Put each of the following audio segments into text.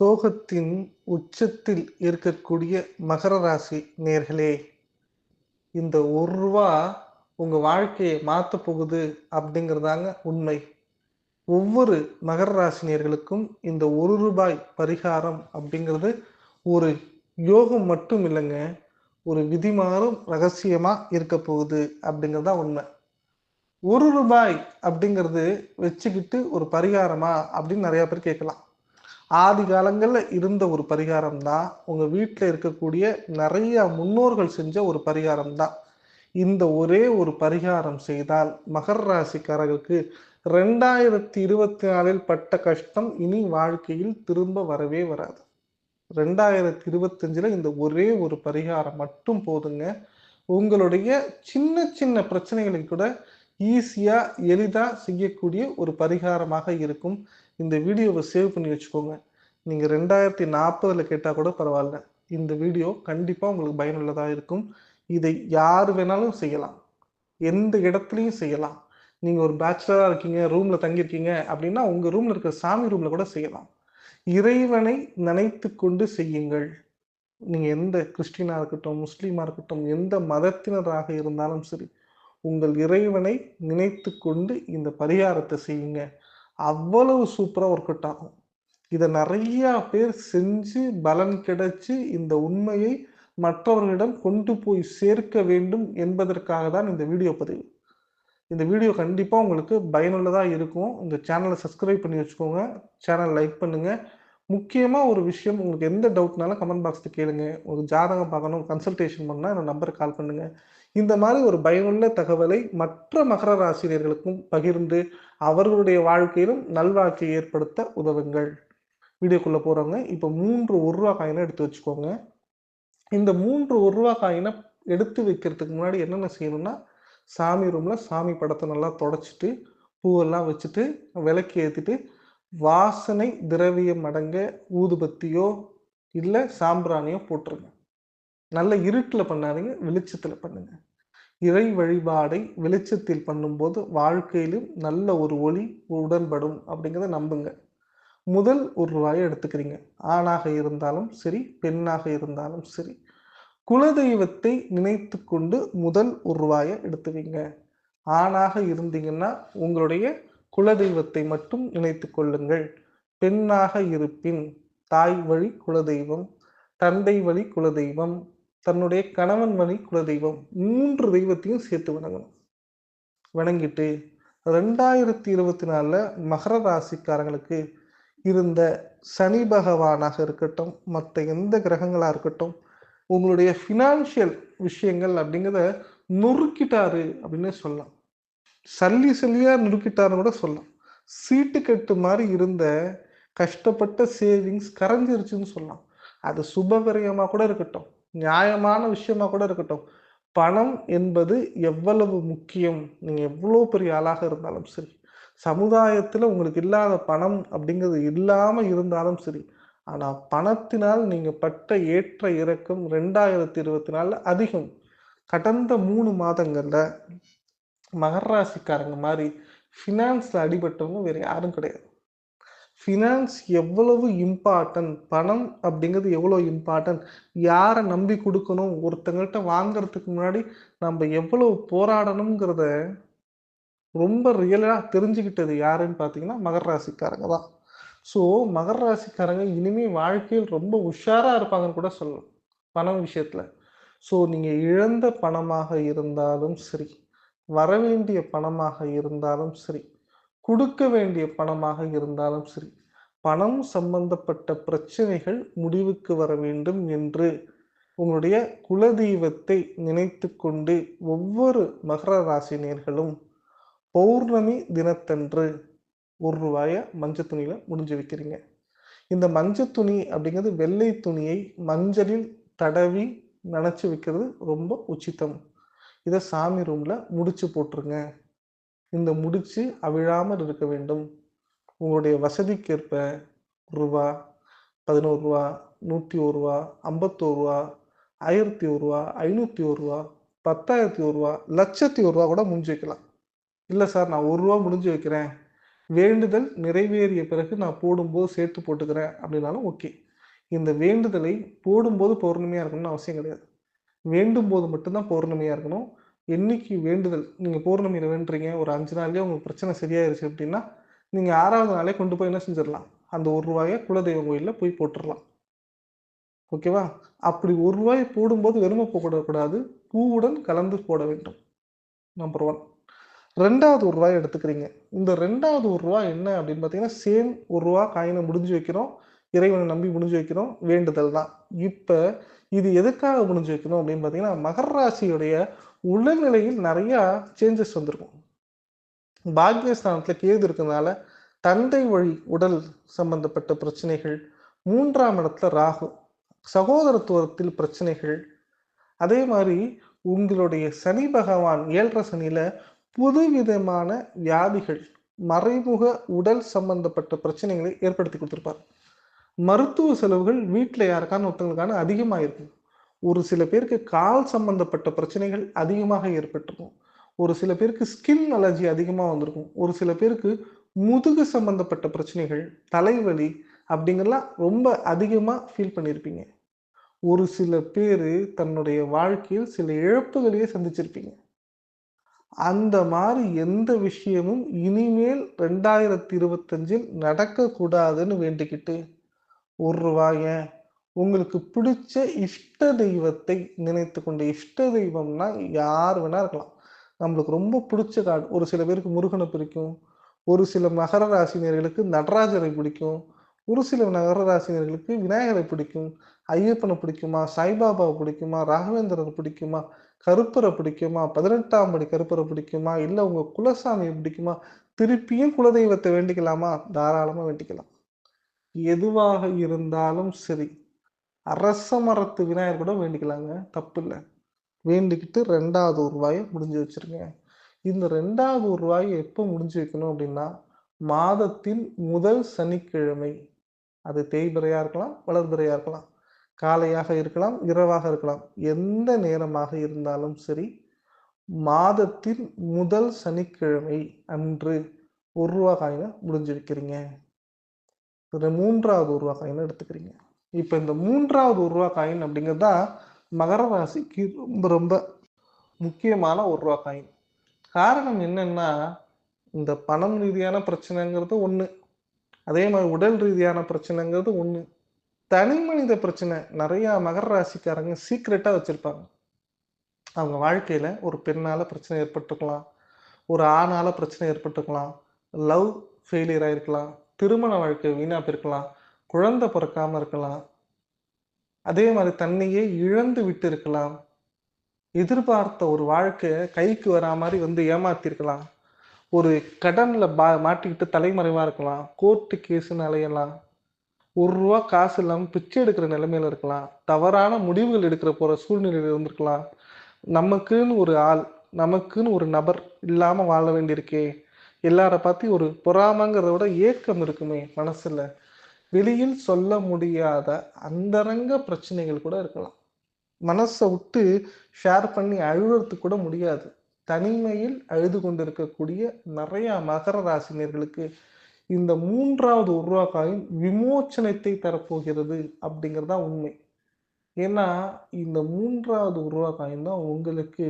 சோகத்தின் உச்சத்தில் இருக்கக்கூடிய மகர ராசி நேர்களே இந்த ஒரு ரூபா உங்க வாழ்க்கையை மாத்த போகுது அப்படிங்கிறதாங்க உண்மை. ஒவ்வொரு மகர ராசினியர்களுக்கும் இந்த ஒரு ரூபாய் பரிகாரம் அப்படிங்கிறது ஒரு யோகம் மட்டும் இல்லைங்க ஒரு விதிமாறும் ரகசியமா இருக்க போகுது அப்படிங்கிறது தான் உண்மை. ஒரு ரூபாய் அப்படிங்கிறது வச்சுக்கிட்டு ஒரு பரிகாரமா அப்படின்னு நிறைய பேர் கேட்கலாம். ஆதி காலங்களில் இருந்த ஒரு பரிகாரம் தான் உங்கள் வீட்டில் இருக்கக்கூடிய நிறைய முன்னோர்கள் செஞ்ச ஒரு பரிகாரம் தான் இந்த ஒரே ஒரு பரிகாரம் செய்தால் மகர ராசிக்காரர்களுக்கு ரெண்டாயிரத்தி இருபத்தி நாலில் பட்ட கஷ்டம் இனி வாழ்க்கையில் திரும்ப வரவே வராது. ரெண்டாயிரத்தி இருபத்தஞ்சில் இந்த ஒரே ஒரு பரிகாரம் மட்டும் போதுங்க. உங்களுடைய சின்ன சின்ன பிரச்சனைகளை கூட ஈஸியாக எளிதாக செய்யக்கூடிய ஒரு பரிகாரமாக இருக்கும். இந்த வீடியோவை சேவ் பண்ணி வச்சுக்கோங்க. நீங்கள் ரெண்டாயிரத்தி நாற்பதில் கேட்டால் கூட பரவாயில்ல. இந்த வீடியோ கண்டிப்பாக உங்களுக்கு பயனுள்ளதாக இருக்கும். இதை யார் வேணாலும் செய்யலாம். எந்த இடத்துலையும் செய்யலாம். நீங்கள் ஒரு பேச்சுலராக இருக்கீங்க ரூமில் தங்கியிருக்கீங்க அப்படின்னா உங்கள் ரூமில் இருக்கிற சாமி ரூமில் கூட செய்யலாம். இறைவனை நினைத்து கொண்டு செய்யுங்கள். நீங்கள் எந்த கிறிஸ்டினாக இருக்கட்டும் முஸ்லீமாக இருக்கட்டும் எந்த மதத்தினராக இருந்தாலும் சரி உங்கள் இறைவனை நினைத்து கொண்டு இந்த பரிகாரத்தை செய்யுங்க. அவ்வளவு சூப்பராக ஒர்க் அவுட் ஆகும். இதை நிறைய பேர் செஞ்சு பலன் கிடைச்சி இந்த உண்மையை மற்றவர்களிடம் கொண்டு போய் சேர்க்க வேண்டும் என்பதற்காக தான் இந்த வீடியோ பதிவு. இந்த வீடியோ கண்டிப்பாக உங்களுக்கு பயனுள்ளதாக இருக்கும். இந்த சேனலை சப்ஸ்கிரைப் பண்ணி வச்சுக்கோங்க. சேனல் லைக் பண்ணுங்க. முக்கியமாக ஒரு விஷயம் உங்களுக்கு எந்த டவுட்னாலும் கமெண்ட் பாக்ஸில் கேளுங்க. உங்களுக்கு ஜாதகம் பார்க்கணும் கன்சல்டேஷன் பண்ணால் என்னோட நம்பருக்கு கால் பண்ணுங்கள் இந்த மாதிரி ஒரு பயனுள்ள தகவலை மற்ற மகர ராசினியர்களுக்கும் பகிர்ந்து அவர்களுடைய வாழ்க்கையிலும் நல்வாழ்க்கையை ஏற்படுத்த உதவுங்கள். வீடியோக்குள்ள போறவங்க இப்போ மூன்று ஒரு ரூபா காயினை எடுத்து வச்சுக்கோங்க. இந்த மூன்று ஒரு ரூபா காயினை எடுத்து வைக்கிறதுக்கு முன்னாடி என்னென்ன செய்யணும்னா சாமி ரூம்ல சாமி படத்தை நல்லா தொடச்சிட்டு பூவெல்லாம் வச்சுட்டு விளக்கு ஏற்றிட்டு வாசனை திரவியம் அடங்க ஊதுபத்தியோ இல்லை சாம்பிராணியோ போட்டுருங்க. நல்ல இருட்டில் பண்ணாதீங்க வெளிச்சத்தில் பண்ணுங்க. இறை வழிபாடை வெளிச்சத்தில் பண்ணும்போது வாழ்க்கையிலும் நல்ல ஒரு ஒளி உடன்படும் அப்படிங்கிறத நம்புங்க. முதல் ஒரு ரூபாயை எடுத்துக்கிறீங்க. ஆணாக இருந்தாலும் சரி பெண்ணாக இருந்தாலும் சரி. குலதெய்வத்தை நினைத்து கொண்டு முதல் ஒரு ரூபாயை எடுத்துவீங்க ஆணாக இருந்தீங்கன்னா உங்களுடைய குலதெய்வத்தை மட்டும் நினைத்து கொள்ளுங்கள். பெண்ணாக இருப்பின் தாய் வழி குலதெய்வம் தந்தை வழி குலதெய்வம் தன்னுடைய கணவன் மணி குலதெய்வம் மூன்று தெய்வத்தையும் சேர்த்து வணங்கணும். வணங்கிட்டு ரெண்டாயிரத்தி இருபத்தி நாலில் மகர ராசிக்காரங்களுக்கு இருந்த சனி பகவானாக இருக்கட்டும் மற்ற எந்த கிரகங்களாக இருக்கட்டும் உங்களுடைய ஃபினான்ஷியல் விஷயங்கள் அப்படிங்கிறத நொறுக்கிட்டாரு அப்படின்னு சொல்லலாம். சல்லி சல்லியாக நுறுக்கிட்டாருன்னு கூட சொல்லலாம். சீட்டு கட்டு மாதிரி இருந்த கஷ்டப்பட்ட சேவிங்ஸ் கரைஞ்சிருச்சுன்னு சொல்லலாம். அது சுபவிரயமாக கூட இருக்கட்டும். நியாயமான விஷயமா கூட இருக்கட்டும். பணம் என்பது எவ்வளவு முக்கியம்? நீங்கள் எவ்வளோ பெரிய ஆளாக இருந்தாலும் சரி. சமுதாயத்தில் உங்களுக்கு இல்லாத பணம் அப்படிங்கிறது இல்லாமல் இருந்தாலும் சரி. ஆனால் பணத்தினால் நீங்கள் பட்ட ஏற்ற இறக்கம் ரெண்டாயிரத்தி இருபத்தி நாலில் அதிகம். கடந்த மூணு மாதங்களில் மகராசிக்காரங்க மாதிரி ஃபினான்ஸில் அடிபட்டவங்க வேறு யாரும் கிடையாது. ஃபினான்ஸ் எவ்வளவு இம்பார்ட்டன்ட் பணம் அப்படிங்கிறது எவ்வளோ இம்பார்ட்டன்ட் யாரை நம்பி கொடுக்கணும்? ஒருத்தங்கள்ட்ட வாங்குறதுக்கு முன்னாடி நம்ம எவ்வளவு போராடணுங்கிறத ரொம்ப ரியலாக தெரிஞ்சுக்கிட்டது யாருன்னு பார்த்தீங்கன்னா மகர ராசிக்காரங்க தான். ஸோ மகர ராசிக்காரங்க இனிமேல் வாழ்க்கையில் ரொம்ப உஷாராக இருப்பாங்கன்னு கூட சொல்லலாம் பணம் விஷயத்தில். ஸோ நீங்கள் இழந்த பணமாக இருந்தாலும் சரி வரவேண்டிய பணமாக இருந்தாலும் சரி கொடுக்க வேண்டிய பணமாக இருந்தாலும் சரி பணம் சம்பந்தப்பட்ட பிரச்சனைகள் முடிவுக்கு வர வேண்டும் என்று உங்களுடைய குலதெய்வத்தை நினைத்து கொண்டு ஒவ்வொரு மகர ராசினியர்களும் பௌர்ணமி தினத்தன்று ஒரு ரூபாய மஞ்சள் துணியில முடிஞ்சு வைக்கிறீங்க. இந்த மஞ்சள் துணி அப்படிங்கிறது வெள்ளை துணியை மஞ்சளில் தடவி நினைச்சு வைக்கிறது ரொம்ப உச்சிதம். இதை சாமி ரூம்ல முடிச்சு போட்டுருங்க. இந்த முடிச்சு அவிழாமல் இருக்க வேண்டும். உங்களுடைய வசதிக்கேற்ப ரூபா பதினோரு ரூபா நூற்றி ஒரு ரூபா ஐம்பத்தோரு ரூபா ஆயிரத்தி ஒரு ரூபா ஐநூற்றி ஒரு ரூபா பத்தாயிரத்தி ஒரு ரூபா லட்சத்தி ஒரு ரூபா கூட முடிஞ்சு வைக்கலாம். இல்லை சார் நான் ஒரு ரூபா முடிஞ்சு வைக்கிறேன். வேண்டுதல் நிறைவேறிய பிறகு நான் போடும்போது சேர்த்து போட்டுக்கிறேன் அப்படின்னாலும் ஓகே. இந்த வேண்டுதலை போடும்போது பௌர்ணமியாக இருக்கணும்னு அவசியம் கிடையாது. வேண்டும் போது மட்டும்தான் பௌர்ணமியாக இருக்கணும். என்னைக்கு வேண்டுதல்? நீங்கள் பௌர்ணமியில் வேண்டுறீங்க ஒரு அஞ்சு நாள்லேயே உங்களுக்கு பிரச்சனை சரியாயிருச்சு அப்படின்னா நீங்கள் ஆறாவது நாளே கொண்டு போய் என்ன செஞ்சிடலாம்? அந்த ஒரு ரூபாயை குலதெய்வ கோயிலில் போய் போட்டுடலாம். ஓகேவா? அப்படி ஒரு ரூபாய் போடும்போது வெறுமை போடக்கூடாது. பூவுடன் கலந்து போட வேண்டும். நம்பர் ஒன் ரெண்டாவது ஒரு ரூபாய் எடுத்துக்கிறீங்க. இந்த ரெண்டாவது ஒரு ரூபாய் என்ன அப்படின்னு பார்த்தீங்கன்னா சேம் ஒரு ரூபா காயினை முடிஞ்சு வைக்கிறோம். இறைவனை நம்பி முடிஞ்சு வைக்கிறோம். வேண்டுதல் தான். இப்போ இது எதுக்காக முடிஞ்சு வைக்கணும் அப்படின்னு பார்த்தீங்கன்னா மகர ராசியுடைய உடல்நிலையில் நிறையா சேஞ்சஸ் வந்திருக்கும். பாக்யஸ்தானத்தில் கேது இருக்கிறதுனால தந்தை வழி உடல் சம்பந்தப்பட்ட பிரச்சனைகள் மூன்றாம் இடத்துல ராகு சகோதரத்துவத்தில் பிரச்சனைகள். அதே மாதிரி உங்களுடைய சனி பகவான் ஏழரை சனியில் புதுவிதமான வியாதிகள் மறைமுக உடல் சம்பந்தப்பட்ட பிரச்சனைகளை ஏற்படுத்தி கொடுத்துருப்பார். மருத்துவ செலவுகள் வீட்டில் யாருக்கான ஒருத்தங்களுக்கான அதிகமாக இருக்கும் ஒரு சில பேருக்கு கால் சம்பந்தப்பட்ட பிரச்சனைகள் அதிகமாக ஏற்பட்டிருக்கும். ஒரு சில பேருக்கு ஸ்கின் அலர்ஜி அதிகமாக வந்திருக்கும். ஒரு சில பேருக்கு முதுகு சம்பந்தப்பட்ட பிரச்சனைகள் தலைவலி அப்படிங்கெல்லாம் ரொம்ப அதிகமாக ஃபீல் பண்ணியிருப்பீங்க ஒரு சில பேர் தன்னுடைய வாழ்க்கையில் சில இழப்புகளையே சந்திச்சிருப்பீங்க. அந்த மாதிரி எந்த விஷயமும் இனிமேல் ரெண்டாயிரத்தி இருபத்தஞ்சில் நடக்கக்கூடாதுன்னு வேண்டிக்கிட்டு ஒரு ரூபாய உங்களுக்கு பிடிச்ச இஷ்ட தெய்வத்தை நினைத்து கொண்ட இஷ்ட தெய்வம்னா யார் வேணா இருக்கலாம். நம்மளுக்கு ரொம்ப பிடிச்ச காடு ஒரு சில பேருக்கு முருகனை பிடிக்கும் ஒரு சில மகர ராசினியர்களுக்கு நடராஜரை பிடிக்கும் ஒரு சில நகர ராசினியர்களுக்கு விநாயகரை பிடிக்கும் ஐயப்பனை பிடிக்குமா சாய்பாபாவை பிடிக்குமா ராகவேந்திரர் பிடிக்குமா கருப்பரை பிடிக்குமா பதினெட்டாம் படி கருப்பரை பிடிக்குமா இல்லை உங்கள் குலசாமியை பிடிக்குமா திருப்பியும் குலதெய்வத்தை வேண்டிக்கலாமா? தாராளமாக வேண்டிக்கலாம். எதுவாக இருந்தாலும் சரி. அரச மரத்து விநாயகர் கூட வேண்டிக்கலாங்க. தப்பு இல்லை வேண்டிக்கிட்டு ரெண்டாவது ஒரு ரூபாயை முடிஞ்சு வச்சிருங்க. இந்த ரெண்டாவது ஒரு ரூபாயை எப்போ முடிஞ்சு வைக்கணும் அப்படின்னா மாதத்தின் முதல் சனிக்கிழமை. அது தேய்பிறையாக இருக்கலாம் வளர்பிறையாக இருக்கலாம். காலையாக இருக்கலாம் இரவாக இருக்கலாம். எந்த நேரமாக இருந்தாலும் சரி மாதத்தின் முதல் சனிக்கிழமை அன்று ஒரு ரூபா காயினை முடிஞ்சு வைக்கிறீங்க. மூன்றாவது ஒரு ரூபா காயினை எடுத்துக்கிறீங்க. இப்போ இந்த மூன்றாவது ஒரு ரூபா காயின் அப்படிங்கிறது தான் மகர ராசிக்கு ரொம்ப ரொம்ப முக்கியமான ஒரு ரூபா காயின் காரணம் என்னன்னா இந்த பணம் ரீதியான பிரச்சனைங்கிறது ஒன்று அதே மாதிரி உடல் ரீதியான பிரச்சனைங்கிறது ஒன்று தனி மனித பிரச்சனை. நிறையா மகர ராசிக்காரங்க சீக்ரெட்டாக வச்சுருப்பாங்க. அவங்க வாழ்க்கையில் ஒரு பெண்ணால் பிரச்சனை ஏற்பட்டுக்கலாம். ஒரு ஆணால் பிரச்சனை ஏற்பட்டுக்கலாம். லவ் ஃபெயிலியர் ஆகிருக்கலாம் திருமண வாழ்க்கை வீணாக போயிருக்கலாம். குழந்தை பிறக்காம இருக்கலாம். அதே மாதிரி தன்னையே இழந்து விட்டு இருக்கலாம். எதிர்பார்த்த ஒரு வாழ்க்கை கைக்கு வரா மாதிரி வந்து ஏமாத்திருக்கலாம். ஒரு கடன்ல பா மாட்டிக்கிட்டு தலைமறைவா இருக்கலாம். கோர்ட்டு கேஸுன்னு அலையலாம். ஒரு ரூபா காசு இல்லாமல் பிச்சை எடுக்கிற நிலைமையில இருக்கலாம். தவறான முடிவுகள் எடுக்கிற போற சூழ்நிலையில இருந்திருக்கலாம். நமக்குன்னு ஒரு ஆள் நமக்குன்னு ஒரு நபர் இல்லாமல் வாழ வேண்டியிருக்கே. எல்லார பார்த்து ஒரு பொறாமங்கிறத விட ஏக்கம் இருக்குமே மனசில். வெளியில் சொல்ல முடியாத அந்தரங்க பிரச்சனைகள் கூட இருக்கலாம். மனசை விட்டு ஷேர் பண்ணி அழுகிறதுக்கு கூட முடியாது. தனிமையில் அழுது கொண்டிருக்கக்கூடிய நிறைய மகர ராசினியர்களுக்கு இந்த மூன்றாவது உருவாக்காயின் விமோச்சனத்தை தரப்போகிறது அப்படிங்கிறது தான் உண்மை. ஏன்னா இந்த மூன்றாவது உருவாக்காயின் தான் உங்களுக்கு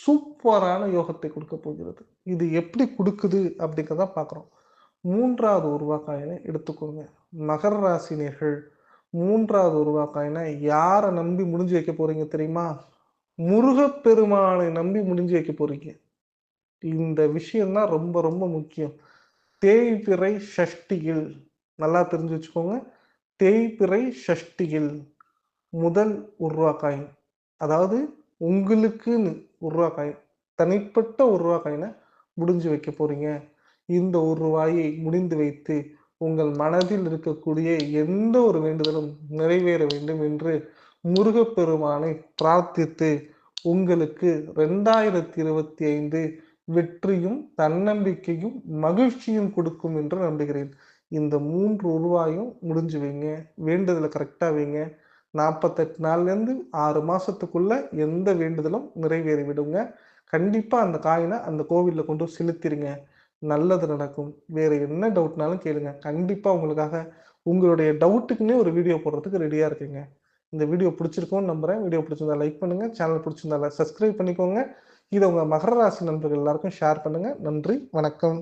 சூப்பரான யோகத்தை கொடுக்க போகிறது. இது எப்படி கொடுக்குது அப்படிங்கிறத பார்க்குறோம். மூன்றாவது உருவாக்காயினை எடுத்துக்கோங்க. மகர ராசினியர்கள் மூன்றாவது உருவாக்காயினை யாரை நம்பி முடிஞ்சு வைக்க போறீங்க தெரியுமா? முருகப்பெருமானை நம்பி முடிஞ்சு வைக்க போறீங்க. இந்த விஷயம்தான் ரொம்ப ரொம்ப முக்கியம். தேய்பிறை ஷஷ்டியில் நல்லா தெரிஞ்சு வச்சுக்கோங்க. தேய்பிறை ஷஷ்டியில் முதல் உருவாக்காயின் அதாவது உங்களுக்குன்னு உருவாக்காயின் தனிப்பட்ட உருவாக்காயினை முடிஞ்சு வைக்க போறீங்க. இந்த ஒரு ரூபாயை முடிந்து வைத்து உங்கள் மனதில் இருக்கக்கூடிய எந்த ஒரு வேண்டுதலும் நிறைவேற வேண்டும் என்று முருகப்பெருமானை பிரார்த்தித்து உங்களுக்கு ரெண்டாயிரத்தி இருபத்தி ஐந்து வெற்றியும் தன்னம்பிக்கையும் மகிழ்ச்சியும் கொடுக்கும் என்று நம்புகிறேன். இந்த மூன்று உருவாயும் முடிஞ்சு வைங்க. வேண்டுதலை கரெக்டாக வைங்க. நாற்பத்தெட்டு நாள்லேருந்து ஆறு மாதத்துக்குள்ள எந்த வேண்டுதலும் நிறைவேறி விடுங்க அந்த காயினை அந்த கோவிலில் கொண்டு செலுத்திடுங்க. நல்லது நடக்கும். வேறு என்ன டவுட்னாலும் கேளுங்க. கண்டிப்பாக உங்களுக்காக உங்களுடைய டவுட்டுக்குன்னே ஒரு வீடியோ போடுறதுக்கு ரெடியாக இருக்குங்க. இந்த வீடியோ பிடிச்சிருக்கோன்னு நம்புகிறேன் வீடியோ பிடிச்சிருந்தா லைக் பண்ணுங்கள் சேனல் பிடிச்சிருந்தா சப்ஸ்கிரைப் பண்ணிக்கோங்க. இதை உங்கள் மகர ராசி நண்பர்கள் எல்லாருக்கும் ஷேர் பண்ணுங்கள் நன்றி. வணக்கம்.